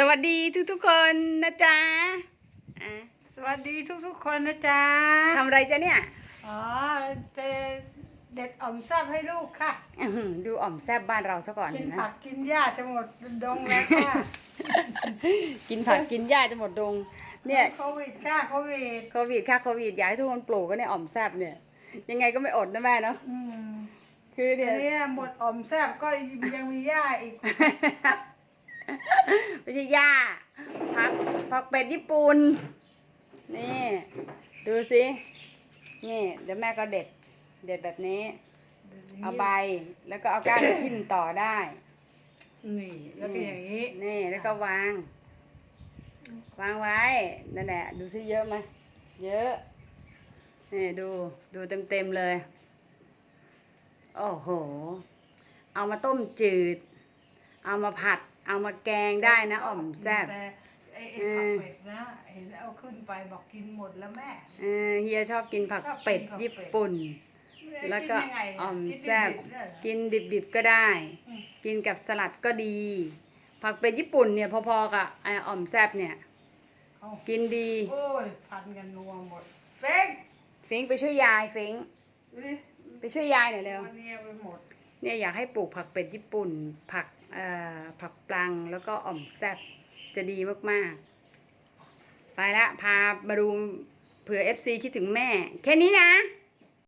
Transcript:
สวัสดีทุกทุกๆคนนะจ๊ะอะสวัสดีทุกๆคนนะจ๊ะทำอะไรจ๊ะเนี่ยอ๋อจะเด็ดอ่อมแซ่บให้ลูกค่ะ อื้อหือดูอ่อมแซบบ้านเราซะก่อนกินนะผักกินหญ้าจะหมดดงแล้วค่ะกินผักกินหญ้าจะหมดดง เนี่ยโควิดค่ะโควิดโควิดค่ะโควิดอยากให้ทุกคนปลูกก็เนี่ยอ่อมแซบเนี่ย ยังไงก็ไม่อดนะแม่เนาะอืมคือเดี๋เนี่ยวยนี้หมดอ่อมแซ่บก็ยังมีหญ้าอีก ไม่ใช่หญ้าผักผักเป็ดญี่ปุ่น นี่ ดูสินี่เดี๋ยวแม่ก็เด็ด เด็ดแบบนี้ เอาใบแล้วก็เอาก้านทิ่มต่อได้ นี่แล้วก็อย่างนี้ นี่แล้วก็วาง วางไว้นั่นแหละ ดูซิเยอะไหมเยอะ นี่ดูดูเต็มเต็มๆเลย โอ้โห เอามาต้มจืด เอามาผัด เอามาแกงได้นะอ่อมแซ่บแต่ไอ้ไอ้ผักเป็ดนะเห็นเอาขึ้นไปบอกกินหมดแล้วแม่ เออเฮียชอบกินผักชอบกินเป็ดผักเป็ดญี่ปุ่น แล้วก็นยังไงเนี่ยอ่อมกินแซ่บดิๆเนี่ยเหรอกินดิบๆก็ได้ อืม กินกับสลัดก็ดี ผักเป็ดญี่ปุ่นเนี่ยพอๆกับไอ้อ่อมแซบเนี่ย เอากินดีโอ้ยพันกันนัวหมดเฟ้งฟิงไปช่วยยายฟิงดูดิไปช่วยยายหน่อยเร็วมันเนี่ยไปหมด เนี่ยอยากให้ปลูกผักเป็ดญี่ปุ่น ผักเอ่อผักปลังแล้วก็อ่อมแซบจะดีมากๆ ไปละพามาดูเผื่อ FC คิดถึงแม่ แค่นี้นะ